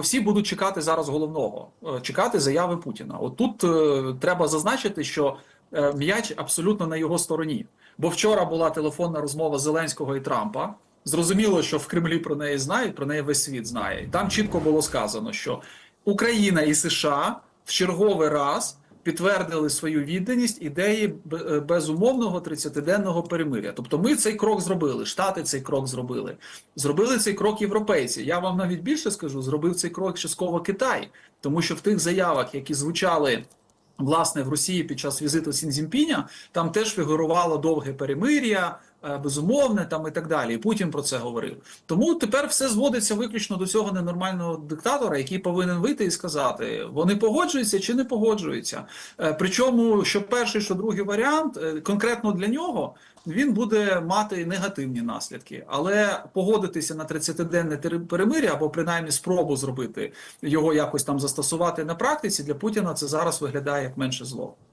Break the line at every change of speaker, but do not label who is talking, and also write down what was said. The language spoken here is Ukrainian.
Всі будуть чекати зараз головного, е, чекати заяви Путіна. От тут е, треба зазначити, що е, м'яч абсолютно на його стороні. Бо вчора була телефонна розмова Зеленського і Трампа. Зрозуміло, що в Кремлі про неї знають, про неї весь світ знає. І там чітко було сказано, що Україна і США в черговий раз підтвердили свою відданість ідеї е, безумовного 30-денного перемиря. Тобто, ми цей крок зробили, Штати цей крок зробили. Зробили цей крок європейці. Я вам навіть більше скажу, зробив цей крок частково Китай, тому що в тих заявах, які звучали. Власне, в Росії під час візиту Сінзімпіня там теж фігурувало довге перемир'я, безумовне там і так далі. І Путін про це говорив. Тому тепер все зводиться виключно до цього ненормального диктатора, який повинен вийти і сказати, вони погоджуються чи не погоджуються. Е, Причому, що перший, що другий варіант, е, конкретно для нього він буде мати негативні наслідки, але погодитися на 30-денне перемир'я або принаймні спробу зробити його якось там застосувати на практиці для Путіна це зараз виглядає як менше зло.